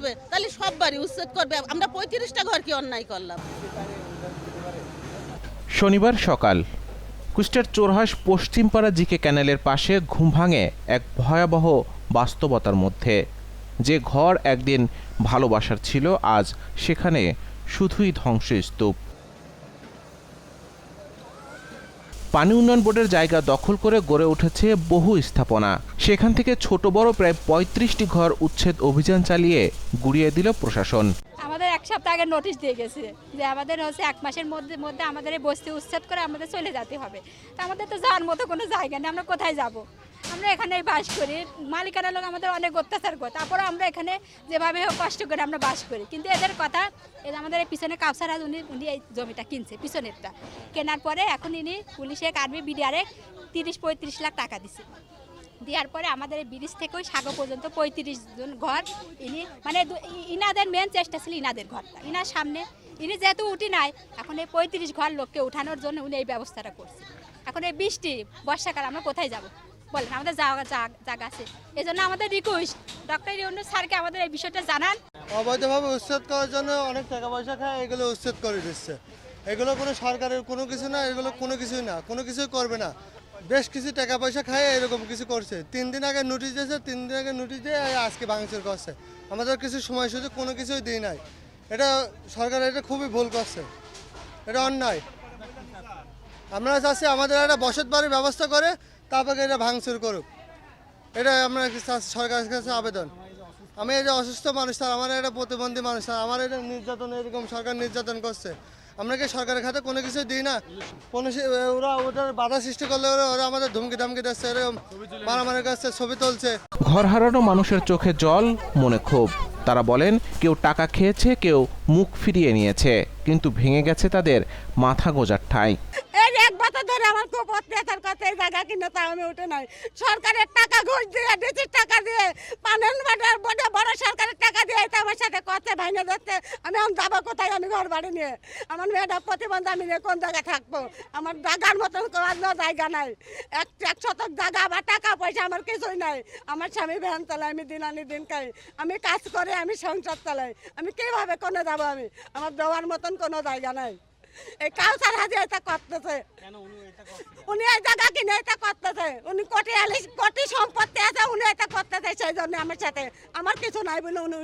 করবে, তাহলে সব বাড়ি উচ্ছেদ করবে। আমরা পঁয়ত্রিশটা ঘর কি অন্যায় করলাম? শনিবার সকাল কুষ্টের চোরহাস পশ্চিমপাড়া জিকে ক্যানেলের পাশে ঘুম ভাঙে এক ভয়াবহ বাস্তবতার মধ্যে। যে ঘর একদিন ভালোবাসার ছিল, আজ সেখানে শুধুই ধ্বংসস্তূপ পানি উন্নয়ন বোর্ডের জায়গা দখল করে গড়ে উঠেছে বহু স্থাপনা। সেখান থেকে ছোট বড় প্রায় পঁয়ত্রিশটি ঘর উচ্ছেদ অভিযান চালিয়ে গুড়িয়ে দিল প্রশাসন। আমাদের এক সপ্তাহ আগে নোটিশ দিয়ে গেছে যে আমাদের হচ্ছে এক মাসের মধ্যে মধ্যে আমাদের এই বস্তি উচ্ছেদ করে আমাদের চলে যেতে হবে। তা আমাদের তো যাওয়ার মতো কোনো জায়গা নেই, আমরা কোথায় যাব? আমরা এখানে বাস করি। মালিকানা লোক আমাদের অনেক অত্যাচার করে। তারপরে আমরা এখানে যেভাবে হোক কষ্ট করে আমরা বাস করি। কিন্তু এদের কথা এই আমাদের পিছনে কাউসার উনি উনি এই জমিটা কিনছে, পিছনেরটা। কেনার পরে এখন ইনি পুলিশে আর্মি বিডিআরে তিরিশ, পঁয়ত্রিশ লাখ টাকা দিছে। দেওয়ার পরে আমাদের এই ব্রিজ থেকে ওই সাগর পর্যন্ত পঁয়ত্রিশ জন ঘর ইনি মানে ইনাদের মেন চেষ্টা ছিল ইনাদের ঘরটা। ইনার সামনে, ইনি যেহেতু উঠি নাই, এখন এই পঁয়ত্রিশ ঘর লোককে উঠানোর জন্য উনি এই ব্যবস্থাটা করছে। এখন এই বৃষ্টি, বর্ষাকাল, আমরা কোথায় যাব? বলেন, আমাদের জায়গা জায়গা আছে। এই জন্য আমাদের রিকোয়েস্ট ডক্টর ইউনুস স্যারকে আমাদের এই বিষয়টা জানান। অবৈধভাবে উচ্ছেদ করার জন্য অনেক টাকা পয়সা খায়, এগুলো উচ্ছেদ করে দিচ্ছে। এগুলো কোনো সরকারের কোনো কিছু না, এগুলো কোনো কিছুই না, কোনো কিছুই করবে না। বেশ কিছু টাকা পয়সা খায়, এরকম কিছু করছে। তিন দিন আগে নোটিশ দিয়েছে, তিন দিন আগে নোটিশ দিয়ে আজকে ভাঙচুর করছে। আমাদের কিছু সময় সুযোগ কোনো কিছুই দিই নাই। এটা সরকার এটা খুবই ভুল করছে। এটা অন্যায়। আমরা চাচ্ছি আমাদের একটা বসত বাড়ির ব্যবস্থা করে তারপরে এটা ভাঙচুর করুক। এটা চাচ্ছি সরকারের কাছে আবেদন? আমি যে অসুস্থ মানুষ, স্যার, আমার এটা প্রতিবন্ধী মানুষ, স্যার, আমার এটা নির্যাতন, এরকম সরকার নির্যাতন করছে। আমরা কি সরকারের খাতে কোনো কিছু দিই না? কোনো ওরা ওদের বাধা সৃষ্টি করলে ওরা ওরা আমাদের ধমকি ধমকি দিচ্ছে, এরকম মারামারি করছে, ছবি তুলছে। ঘর হারানো মানুষের চোখে জল, মনে ক্ষোভ। তারা বলেন, কেউ টাকা খেয়েছে, কেউ মুখ ফিরিয়ে নিয়েছে, কিন্তু ভেঙে গেছে তাদের মাথা গোজার ঠাঁই। এই এক বছর ধরে আমার এই জায়গা কিনে তা আমি নাই। সরকারের টাকা ঘুষ দিয়ে টাকা দিয়ে বড় সরকারের টাকা দিয়ে আমার সাথে আমি যাব কোথায়? আমি ঘর বাড়ি নিয়ে। আমার প্রতিবন্ধ, আমি নিয়ে কোন জায়গায় থাকব? আমার জায়গার মতন করার না জায়গা নাই। এক এক জায়গা বা টাকা পয়সা আমার কিছুই নাই। আমার স্বামী ভ্যান চালায় আমি দিন আনি দিন খাই। আমি কাজ করে, আমি সংসার চালাই। আমি কীভাবে কোনো যাব আমি? আমার দেওয়ার মতন কোনো জায়গা নাই। এই কাউসার হাজি এটা করতেছে। উনি এই জায়গা কিনে এটা করতেছে। উনি কোটি আলি কোটি সম্পত্তি আছে উনি এটা করতেছে সেই জন্য আমার সাথে। আমার কিছু নাই বলে উনি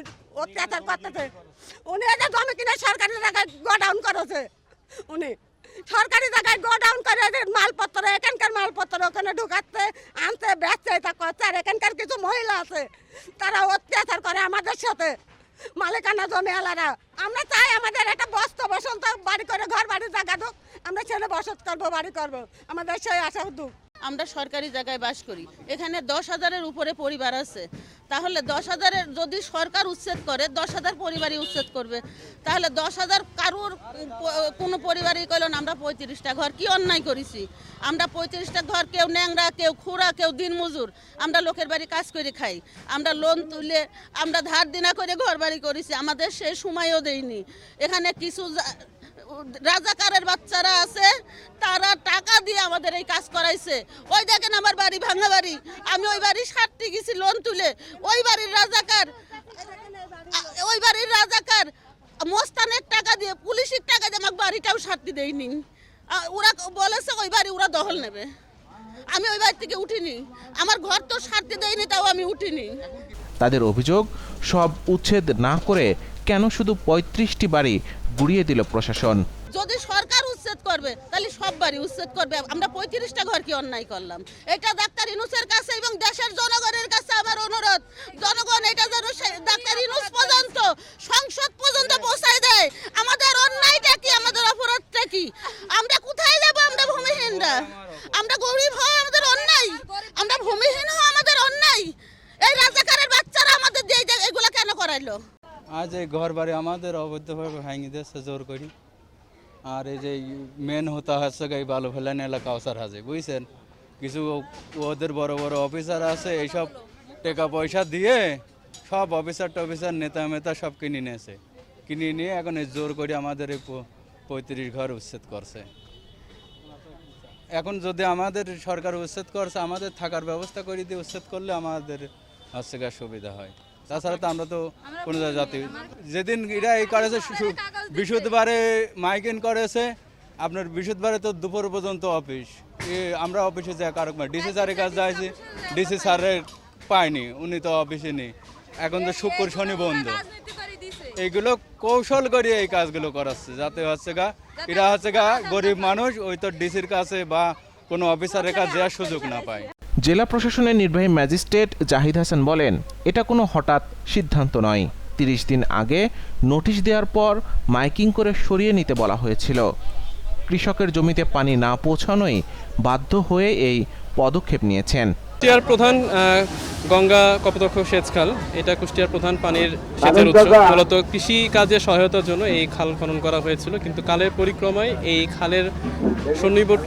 অত্যাচার করতেছে। উনি এটা জমি কিনে সরকারি জায়গায় গোডাউন করেছে। উনি সরকারি জায়গায় গোডাউন করে মালপত্র এখানকার মালপত্র ওখানে ঢুকাচ্ছে আনতে বেচছে এটা করছে। আর এখানকার কিছু মহিলা আছে তারা অত্যাচার করে আমাদের সাথে। মালিকানা জমি আলাদা আমরা চাই আমাদের একটা বস্ত বসন্ত বাড়ি করে, ঘর বাড়ি জায়গা দোক। আমরা ছেলে বসত করব, বাড়ি করব। আমাদের সেই আশা দুঃখ আমরা সরকারি জায়গায় বাস করি। এখানে দশ হাজারের উপরে পরিবার আছে। তাহলে দশ হাজারের যদি সরকার উচ্ছেদ করে, দশ হাজার পরিবারই উচ্ছেদ করবে। তাহলে দশ হাজার কারুর কোনো পরিবারই কইল আমরা পঁয়ত্রিশটা ঘর কি অন্যায় করেছি? আমরা পঁয়ত্রিশটা ঘর কেউ ন্যাংরা, কেউ খুঁড়া, কেউ দিনমজুর, আমরা লোকের বাড়ি কাজ করে খাই। আমরা লোন তুলে, আমরা ধার দিনা করে ঘর বাড়ি করেছি, আমাদের সে সময়ও দেয়নি। এখানে কিছু রাজাকারের বাচ্চারা আছে, তারা টাকা দিয়ে আমাদের এই কাজ করাইছে। ওই দেখেন আমার বাড়ি ভাঙা বাড়ি। আমি ওই বাড়ি সারতে গেছি, লোন তুলে। ওই বাড়ির রাজাকার, ওই বাড়ির রাজাকার মোস্তানের টাকা দিয়ে, পুলিশের টাকা দিয়ে আমাকে বাড়িটাও সারতে দেয়নি। ওরা বলেছে ওই বাড়ি ওরা দখল নেবে। আমি ওই বাড়ি থেকে উঠিনি। আমার ঘর তো সারতে দেয়নি, তাও আমি উঠিনি। তাদের অভিযোগ, সব উচ্ছেদ না করে কেন শুধু পঁয়ত্রিশটি বাড়ি গুড়িয়ে দিল প্রশাসন? যদি সরকার উচ্ছেদ করবে, তাহলে সব বাড়ি উচ্ছেদ করবে। আমরা পঁয়ত্রিশটা ঘর কি অন্যায় করলাম। এটা ডাক্তার ইনুসের কাছে এবং দেশের জনগণের কাছে আমার অনুরোধ। জনগণ এটা যেন ডাক্তার ইনুস পর্যন্ত, সংসদ পর্যন্ত পৌঁছায় দেয়। আমাদের অন্যায়টা কি? আমাদের অপরাধটা কি? আমরা কোথায় যাব? আমরা ভূমিহীনরা। আমরা গরিব হওয়া আমাদের অন্যায়। আমরা ভূমিহীন হওয়া আমাদের অন্যায়। এই রাজাকারের বাচ্চারা আমাদের এগুলো কেন করাইলো? আজ এই ঘর বাড়ি আমাদের অবৈধভাবে ভাঙি দিয়েছে, জোর করি। আর এই যে মেন হতা হচ্ছে এই বালু ফেলান এলাকা অসার হাজে, বুঝছেন? কিছু ওদের বড় বড় অফিসার আছে, এইসব টাকা পয়সা দিয়ে সব অফিসার টফিসার নেতা মেতা সব কিনে নিয়েছে। কিনে নিয়ে এখন এই জোর করে আমাদের এই পঁয়ত্রিশ ঘর উচ্ছেদ করছে। এখন যদি আমাদের সরকার উচ্ছেদ করছে, আমাদের থাকার ব্যবস্থা করে দিয়ে উচ্ছেদ করলে আমাদের হচ্ছে সুবিধা হয়। তাছাড়া তো আমরা তো কোনো জাতি যেদিন এটা এই করেছে শু- শু- বৃহস্পতিবারে মাইকিং করেছে আপনার বৃহস্পতিবারে তো দুপুর পর্যন্ত অফিস। আমরা অফিসে যাই কারক ডিসি স্যারের কাছে যাইছি ডিসি স্যারের পাইনি উনি তো অফিসে নেই। এখন তো শুক্র শনি বন্ধ। এইগুলো কৌশল করে এই কাজগুলো করাচ্ছে যাতে হচ্ছে গা এরা হচ্ছে গা গরিব মানুষ ওই তো ডিসির কাছে বা কোনো অফিসারের কাছে যাওয়ার সুযোগ না পায়। জেলা প্রশাসনের নির্বাহী ম্যাজিস্ট্রেট জাহিদ হাসান বলেন, এটা কোনো হঠাৎ সিদ্ধান্ত নয়। তিরিশ দিন আগে নোটিশ দেওয়ার পর মাইকিং করে সরিয়ে নিতে বলা হয়েছিল। কৃষকের জমিতে পানি না পৌঁছানোই বাধ্য হয়ে এই পদক্ষেপ নিয়েছেন। কুষ্টিয়ার প্রধান গঙ্গা কপোতাক্ষ সেচ খাল এটা কুষ্টিয়ার প্রধান পানির সেচের উৎস। মূলত কৃষি কাজে সহায়তার জন্য এই খাল খনন করা হয়েছিল। কিন্তু কালের পরিক্রমায় এই খালের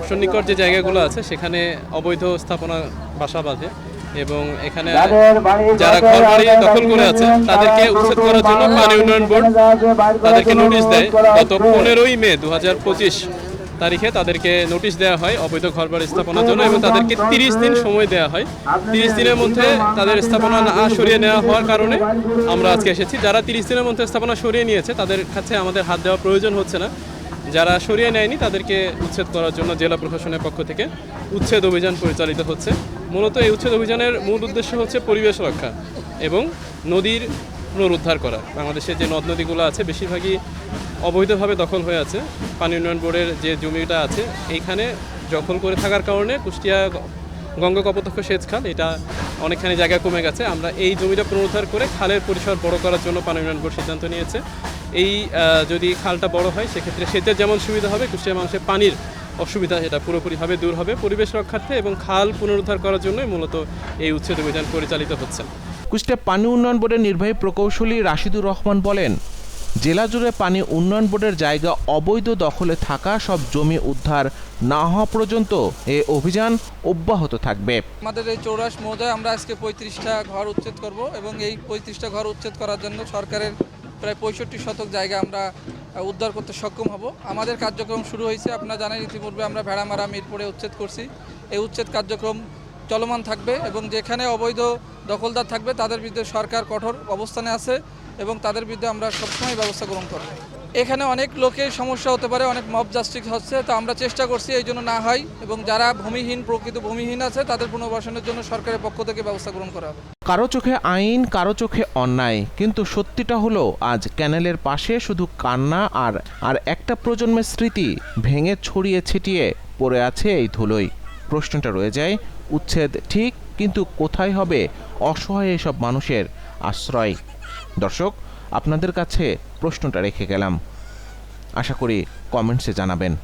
সন্নিকট যে জায়গাগুলো আছে সেখানে অবৈধ স্থাপনা বাসা বাঁধে এবং এখানে যারা ঘর বাড়ি দখল করে আছে তাদেরকে উচ্ছেদ করার জন্য পানি উন্নয়ন বোর্ড তাদেরকে নোটিশ দেয় গত পনেরোই মে দু হাজার পঁচিশ। তারিখে তাদেরকে নোটিশ দেওয়া হয় অবৈধ ঘরবাড়ি স্থাপনার জন্য এবং তাদেরকে তিরিশ দিন সময় দেওয়া হয়। তিরিশ দিনের মধ্যে তাদের স্থাপনা না সরিয়ে নেওয়া হওয়ার কারণে আমরা আজকে এসেছি। যারা তিরিশ দিনের মধ্যে স্থাপনা সরিয়ে নিয়েছে, তাদের কাছে আমাদের হাত দেওয়া প্রয়োজন হচ্ছে না। যারা সরিয়ে নেয়নি, তাদেরকে উচ্ছেদ করার জন্য জেলা প্রশাসনের পক্ষ থেকে উচ্ছেদ অভিযান পরিচালিত হচ্ছে। মূলত এই উচ্ছেদ অভিযানের মূল উদ্দেশ্য হচ্ছে পরিবেশ রক্ষা এবং নদীর পুনরুদ্ধার করা। বাংলাদেশের যে নদ নদীগুলো আছে, বেশিরভাগই অবৈধভাবে দখল হয়ে আছে। পানি উন্নয়ন বোর্ডের যে জমিটা আছে, এইখানে দখল করে থাকার কারণে কুষ্টিয়া গঙ্গা কপোতাক্ষ সেচ খাল, এটা অনেকখানি জায়গা কমে গেছে। আমরা এই জমিটা পুনরুদ্ধার করে খালের পরিসর বড় করার জন্য পানি উন্নয়ন বোর্ড সিদ্ধান্ত নিয়েছে। এই যদি খালটা বড় হয়, সেক্ষেত্রে সেচের যেমন সুবিধা হবে, কুষ্টিয়া মানুষের পানির অসুবিধা এটা পুরোপুরিভাবে দূর হবে। পরিবেশ রক্ষার্থে এবং খাল পুনরুদ্ধার করার জন্যই মূলত এই উচ্ছেদ অভিযান পরিচালিত হচ্ছে। কুষ্টিয়া পানি উন্নয়ন বোর্ডের নির্বাহী প্রকৌশলী রাশিদুর রহমান বলেন জেলা জুড়ে পানি উন্নয়ন বোর্ডের জায়গা অবৈধ দখলে থাকা সব জমি উদ্ধার না হওয়া পর্যন্ত এ অভিযান অব্যাহত থাকবে। আমাদের এই চৌরাস মহোদয়, আমরা আজকে পঁয়ত্রিশটা ঘর উচ্ছেদ করব এবং এই পঁয়ত্রিশটা ঘর উচ্ছেদ করার জন্য সরকারের প্রায় পঁয়ষট্টি শতক জায়গা আমরা উদ্ধার করতে সক্ষম হব। আমাদের কার্যক্রম শুরু হয়েছে, আপনারা জানেন, ইতিপূর্বে আমরা ভেড়ামারা, মিরপুরে উচ্ছেদ করছি। এই উচ্ছেদ কার্যক্রম চলমান থাকবে এবং যেখানে অবৈধ দখলদার থাকবে, তাদের বিরুদ্ধে সরকার কঠোর অবস্থানে আছে। এবং তাদের বিরুদ্ধে আমরা সবসময় ব্যবস্থা গ্রহণ করব। এখানে অনেক লোকের সমস্যা হতে পারে, অনেক মব জাস্টিস হচ্ছে, তো আমরা চেষ্টা করছি এই জন্য না হয় এবং যারা ভূমিহীন, প্রকৃত ভূমিহীন আছে, তাদের পুনর্বাসনের জন্য সরকারের পক্ষ থেকে ব্যবস্থা গ্রহণ করা হবে। কারও চোখে আইন, কারও চোখে অন্যায়, কিন্তু সত্যিটা হলো আজ ক্যানেলের পাশে শুধু কান্না আর আর একটা প্রজন্মের স্মৃতি ভেঙে ছড়িয়ে ছিটিয়ে পড়ে আছে এই ধুলোই। প্রশ্নটা রয়ে যায়, উচ্ছেদ ঠিক, কিন্তু কোথায় হবে অসহায় এসব মানুষের আশ্রয়? দর্শক আপনাদের কাছে প্রশ্নটা রেখে গেলাম। আশা করি কমেন্টসে জানাবেন।